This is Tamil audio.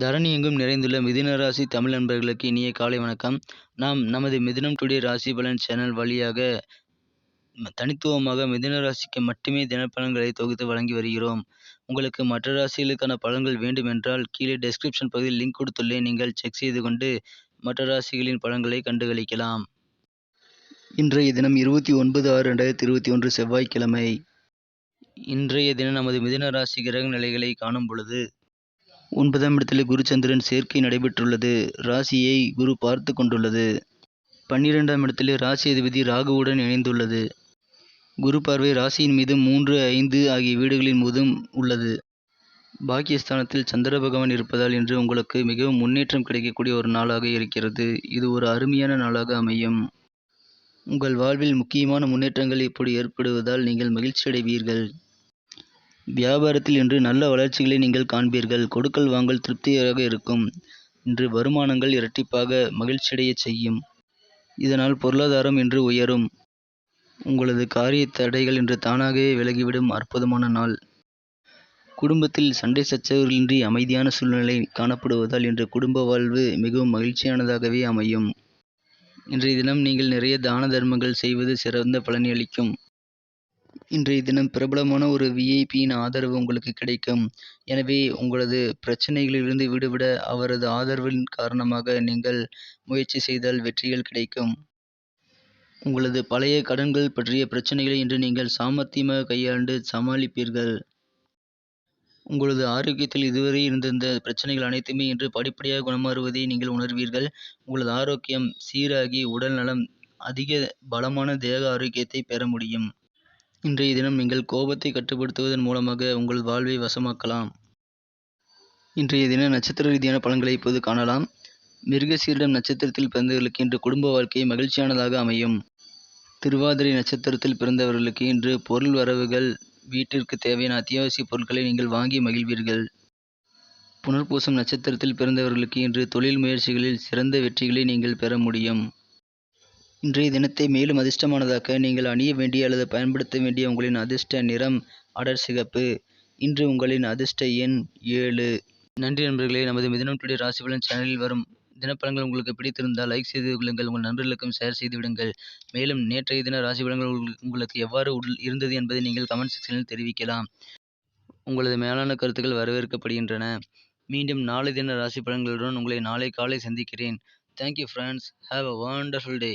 தரணி எங்கும் நிறைந்துள்ள மிதுன ராசி தமிழ் நண்பர்களுக்கு இனிய காலை வணக்கம். நாம் நமது மிதுனம் டுடே ராசி பலன் சேனல் வழியாக தனித்துவமாக மிதுன ராசிக்கு மட்டுமே தினப்பலன்களை தொகுத்து வழங்கி வருகிறோம். உங்களுக்கு மற்ற ராசிகளுக்கான பலன்கள் வேண்டுமென்றால் கீழே டெஸ்கிரிப்ஷன் பகுதியில் லிங்க் கொடுத்துள்ளேன். நீங்கள் செக் செய்து கொண்டு மற்ற ராசிகளின் பலன்களை கண்டுகளிக்கலாம். இன்றைய தினம் இருபத்தி ஒன்பது ஆறு ரெண்டாயிரத்தி இருபத்தி ஒன்று செவ்வாய்க்கிழமை. இன்றைய தினம் நமது மிதுன ராசி கிரக நிலைகளை காணும் பொழுது ஒன்பதாம் இடத்தில் குருச்சந்திரன் சேர்க்கை நடைபெற்றுள்ளது. ராசியை குரு பார்த்து கொண்டுள்ளது. பன்னிரெண்டாம் இடத்தில் ராசி அதிபதி ராகுவுடன் இணைந்துள்ளது. குரு பார்வை ராசியின் மீது மூன்று ஐந்து ஆகிய வீடுகளின் மீதும் உள்ளது. பாக்கியஸ்தானத்தில் சந்திர பகவான் இருப்பதால் இன்று உங்களுக்கு மிகவும் முன்னேற்றம் கிடைக்கக்கூடிய ஒரு நாளாக இருக்கிறது. இது ஒரு அருமையான நாளாக அமையும். உங்கள் வாழ்வில் முக்கியமான முன்னேற்றங்கள் இப்படி ஏற்படுவதால் நீங்கள் மகிழ்ச்சி அடைவீர்கள் வியாபாரத்தில் இன்று நல்ல வளர்ச்சிகளை நீங்கள் காண்பீர்கள். கொடுக்கல் வாங்கல் திருப்தியாக இருக்கும். இன்று வருமானங்கள் இரட்டிப்பாக மகிழ்ச்சியடையச் செய்யும். இதனால் பொருளாதாரம் இன்று உயரும். உங்களது காரிய தடைகள் இன்று தானாகவே விலகிவிடும். அற்புதமான நாள். குடும்பத்தில் சண்டை சச்சரவுகளின்றி அமைதியான சூழ்நிலை காணப்படுவதால் இன்று குடும்ப வாழ்வு மிகவும் மகிழ்ச்சியானதாகவே அமையும். இன்றைய தினம் நீங்கள் நிறைய தான தர்மங்கள் செய்வது சிறந்த பலனை அளிக்கும். இன்றைய தினம் பிரபலமான ஒரு விஐபியின் ஆதரவு உங்களுக்கு கிடைக்கும். எனவே உங்களது பிரச்சனைகளிலிருந்து விடுபட அவரது ஆதரவின் காரணமாக நீங்கள் முயற்சி செய்தால் வெற்றிகள் கிடைக்கும். உங்களது பழைய கடன்கள் பற்றிய பிரச்சனைகளை இன்று நீங்கள் சாமர்த்தியமாக கையாண்டு சமாளிப்பீர்கள். உங்களது ஆரோக்கியத்தில் இதுவரை இருந்திருந்த பிரச்சனைகள் அனைத்துமே இன்று படிப்படியாக குணமாறுவதை நீங்கள் உணர்வீர்கள். உங்களது ஆரோக்கியம் சீராகி உடல் நலம் அதிக பலமான தேக ஆரோக்கியத்தை பெற முடியும். இன்றைய தினம் நீங்கள் கோபத்தை கட்டுப்படுத்துவதன் மூலமாக உங்கள் வாழ்வை வசமாக்கலாம். இன்றைய தின நட்சத்திர ரீதியான பலன்களை இப்போது காணலாம். மிருகசீரிடம் நட்சத்திரத்தில் பிறந்தவர்களுக்கு இன்று குடும்ப வாழ்க்கை மகிழ்ச்சியானதாக அமையும். திருவாதிரை நட்சத்திரத்தில் பிறந்தவர்களுக்கு இன்று பொருள் வரவுகள் வீட்டிற்கு தேவையான அத்தியாவசிய பொருட்களை நீங்கள் வாங்கி மகிழ்வீர்கள். புனர்பூசம் நட்சத்திரத்தில் பிறந்தவர்களுக்கு இன்று தொழில் முயற்சிகளில் சிறந்த வெற்றிகளை நீங்கள் பெற முடியும். இன்றைய தினத்தை மேலும் அதிர்ஷ்டமானதாக்க நீங்கள் அணிய வேண்டிய அல்லது பயன்படுத்த வேண்டிய உங்களின் அதிர்ஷ்ட நிறம் அடர் சிகப்பு. இன்று உங்களின் அதிர்ஷ்ட எண் ஏழு. நன்றி நண்பர்களே நமது மிதனம் டுடே ராசிபலன் சேனலில் வரும் தினப்பலன்கள் உங்களுக்கு பிடித்திருந்தால் லைக் செய்து கொள்ளுங்கள் உங்கள் நண்பர்களுக்கும் ஷேர் செய்து விடுங்கள். மேலும் நேற்றைய தின ராசி பலன்கள் உங்களுக்கு- உங்களுக்கு எவ்வாறு உள் இருந்தது என்பதை நீங்கள் கமெண்ட் செக்ஷனில் தெரிவிக்கலாம். உங்களது மேலான கருத்துக்கள் வரவேற்கப்படுகின்றன. மீண்டும் நாளை தின ராசி பலன்களுடன் உங்களை நாளை காலை சந்திக்கிறேன். Thank you friends have a wonderful day